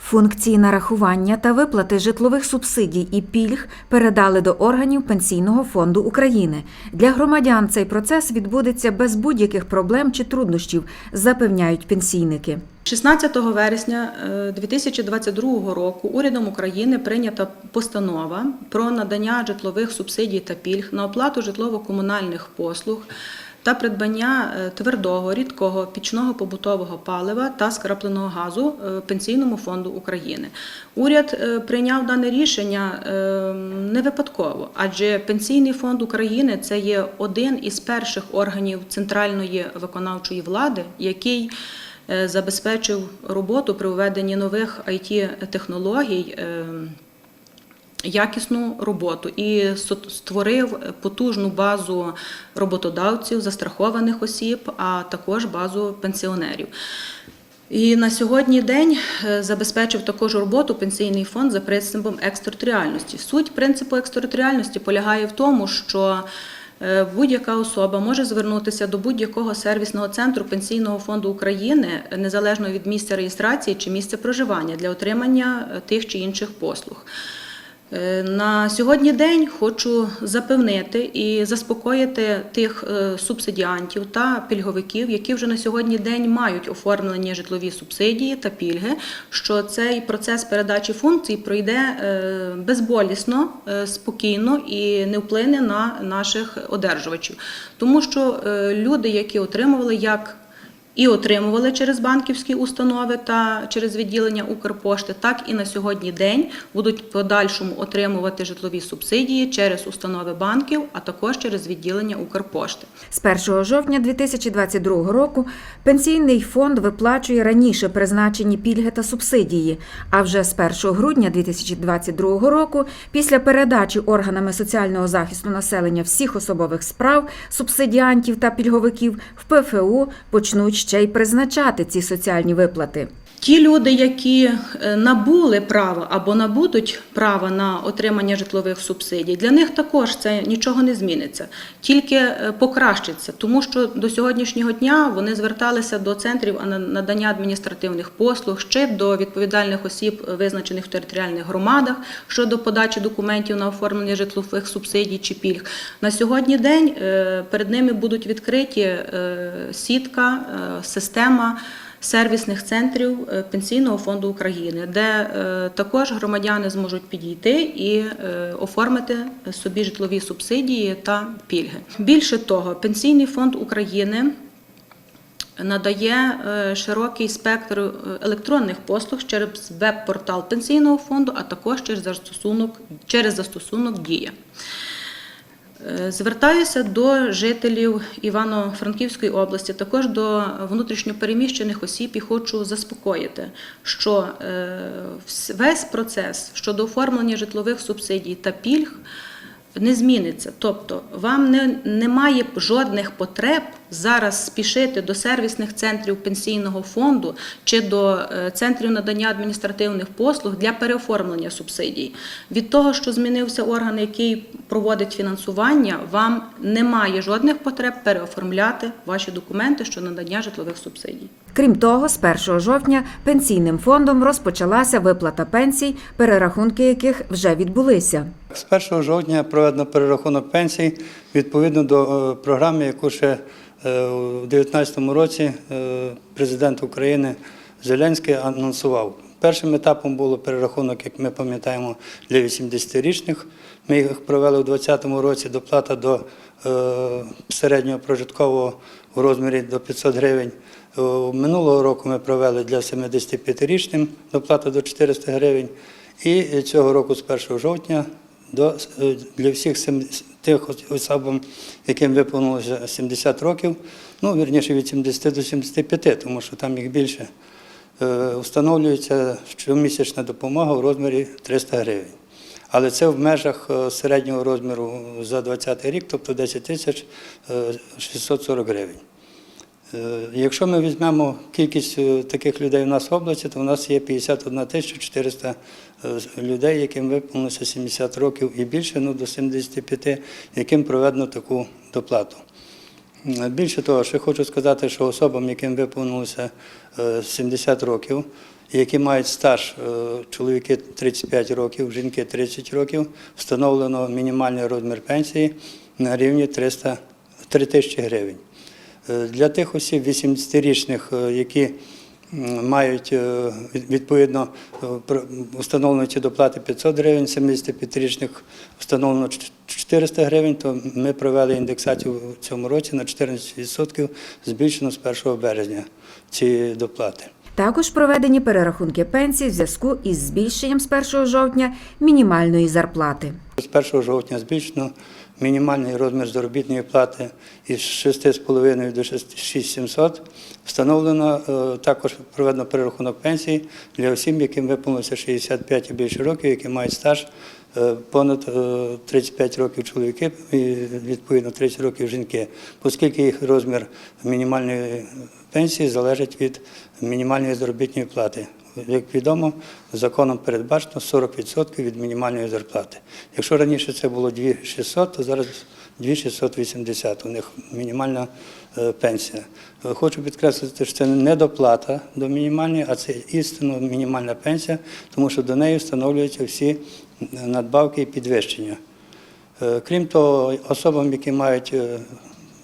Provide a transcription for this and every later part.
Функції нарахування та виплати житлових субсидій і пільг передали до органів Пенсійного фонду України. Для громадян цей процес відбудеться без будь-яких проблем чи труднощів, запевняють пенсійники. 16 вересня е, 2022 року урядом України прийнята постанова про надання житлових субсидій та пільг на оплату житлово-комунальних послуг та придбання е, твердого, рідкого, пічного побутового палива та скрапленого газу е, Пенсійному фонду України. Уряд е, прийняв дане рішення е, не випадково, адже Пенсійний фонд України це є один із перших органів центральної виконавчої влади, який забезпечив роботу при введенні нових it технологій е, якісну роботу і створив потужну базу роботодавців, застрахованих осіб, а також базу пенсіонерів. І на сьогодні день е, забезпечив також роботу пенсійний фонд за принципом екстериторіальності. Суть принципу екстериторіальності полягає в тому, що е, будь-яка особа може звернутися до будь-якого сервісного центру Пенсійного фонду України незалежно від місця реєстрації чи місця проживання для отримання е, тих чи інших послуг. Е, На сьогодні день хочу запевнити і заспокоїти тих е, субсидіантів та пільговиків, які вже на сьогодні день мають оформлені житлові субсидії та пільги, що цей процес передачі функцій пройде е, безболісно, спокійно і не вплине на наших одержувачів, тому що люди, які отримували як і отримували через банківські установи та через відділення Укрпошти, так і на сьогодні день будуть в подальшому отримувати житлові субсидії через установи банків, а також через відділення Укрпошти. З 1 жовтня 2022 року пенсійний фонд виплачує раніше призначені пільги та субсидії. А вже з 1 грудня 2022 року, після передачі органами соціального захисту населення всіх особових справ, субсидіантів та пільговиків в ПФУ почнуть ще й призначати ці соціальні виплати. Ті люди, які е, набули право або набудуть право на отримання житлових субсидій, для них також це нічого не зміниться, тільки е, покращиться, тому що до сьогоднішнього дня вони зверталися до центрів надання адміністративних послуг, ще до відповідальних осіб, е, визначених в територіальних громадах щодо подачі документів на оформлення житлових субсидій чи пільг. На сьогодні день перед ними будуть відкриті сітка, система сервісних центрів е, Пенсійного фонду України, де е, також громадяни зможуть підійти і е, оформити собі житлові субсидії та пільги. Більше того, Пенсійний фонд України. Надає широкий спектр електронних послуг через веб-портал пенсійного фонду, а також через застосунок, через застосунок Дія. Е, Звертаюся до жителів Івано-Франківської області, також до внутрішньопереміщених осіб і хочу заспокоїти, що е, весь процес щодо оформлення житлових субсидій та пільг не зміниться. Тобто вам не, немає жодних потреб зараз спішити до сервісних центрів пенсійного фонду чи до е, центрів надання адміністративних послуг для переоформлення субсидій. Від того, що змінився орган, який проводить фінансування, вам немає жодних потреб переоформляти ваші документи щодо надання житлових субсидій. Крім того, з 1 жовтня пенсійним фондом розпочалася виплата пенсій, перерахунки яких вже відбулися. З 1 жовтня проведено перерахунок пенсій відповідно до е, програми, яку ще е, у 2019 році е, президент України Зеленський анонсував. Першим етапом було перерахунок, як ми пам'ятаємо, для 80-річних. Ми їх провели у 2020 році доплата до середнього прожиткового у розмірі до 500 гривень. Е, Минулого року ми провели для 75-річним доплата до 400 гривень. І цього року з 1 жовтня е, для всіх тих особам, яким виповнилося 70 років, ну, вірніше від 70 до 75, тому що там їх більше, е, встановлюється щомісячна допомога в розмірі 300 гривень. Але це в межах середнього розміру за 2020 рік, тобто 10 тисяч е, 640 гривень. Е, Якщо ми візьмемо кількість е, таких людей в нас в області, то в нас є 51 тисяча 400 е, людей, яким виповнилося 70 років і більше, ну до 75, яким проведено таку доплату. Більше того, ще хочу сказати, що особам, яким виповнилося е, 70 років, які мають стаж, чоловіки 35 років, жінки 30 років, встановлено мінімальний розмір пенсії на рівні 300, 3 тисячі гривень. Е, Для тих осіб 80-річних, е, які мають е, від- відповідно встановлено ці доплати 500 гривень, 75-річних встановлено ч- 400 гривень, то ми провели індексацію в цьому році на 14%, збільшено з 1 березня ці доплати. Також проведені перерахунки пенсій в зв'язку із збільшенням з 1 жовтня мінімальної зарплати. З 1 жовтня збільшено мінімальний розмір заробітної плати із 6,5 до 6700. Встановлено е, також проведено перерахунок пенсій для осіб, яким виповнилося 65 і більше років, які мають стаж е, понад е, 35 років чоловіки і відповідно 30 років жінки, оскільки їх розмір мінімальної пенсії залежить від мінімальної заробітної плати. Як відомо, законом передбачено 40% від мінімальної зарплати. Якщо раніше це було 2600, то зараз 2680 у них мінімальна е, пенсія. Е, Хочу підкреслити, що це не доплата до мінімальної, а це істинно мінімальна пенсія, тому що до неї встановлюються всі надбавки і підвищення. Е, Крім того, особам, які мають е,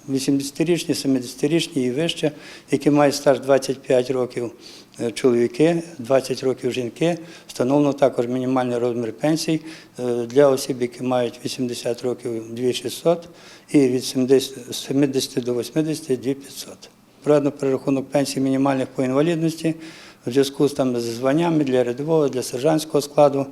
80-річні, 70-річні і вище, які мають стаж 25 років чоловіки, 20 років жінки, встановлено також мінімальний розмір пенсій е, для осіб, які мають 80 років 2600 і від 70 70 до 80 2500. Проведено перерахунок пенсій мінімальних по інвалідності в зв'язку з там з званнями для рядового, для сержантського складу.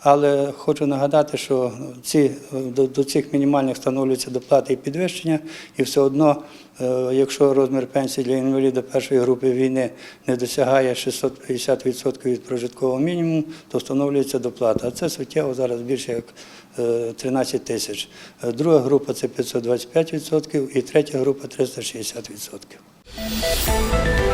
Але хочу нагадати, що ці, до, до цих мінімальних встановлюються доплати і підвищення, і все одно, е, якщо розмір пенсії для інваліда першої групи війни не досягає 650% від прожиткового мінімуму, то встановлюється доплата. А це суттєво зараз більше як е, 13 тисяч. Е, Друга група це 525% і третя група 360%.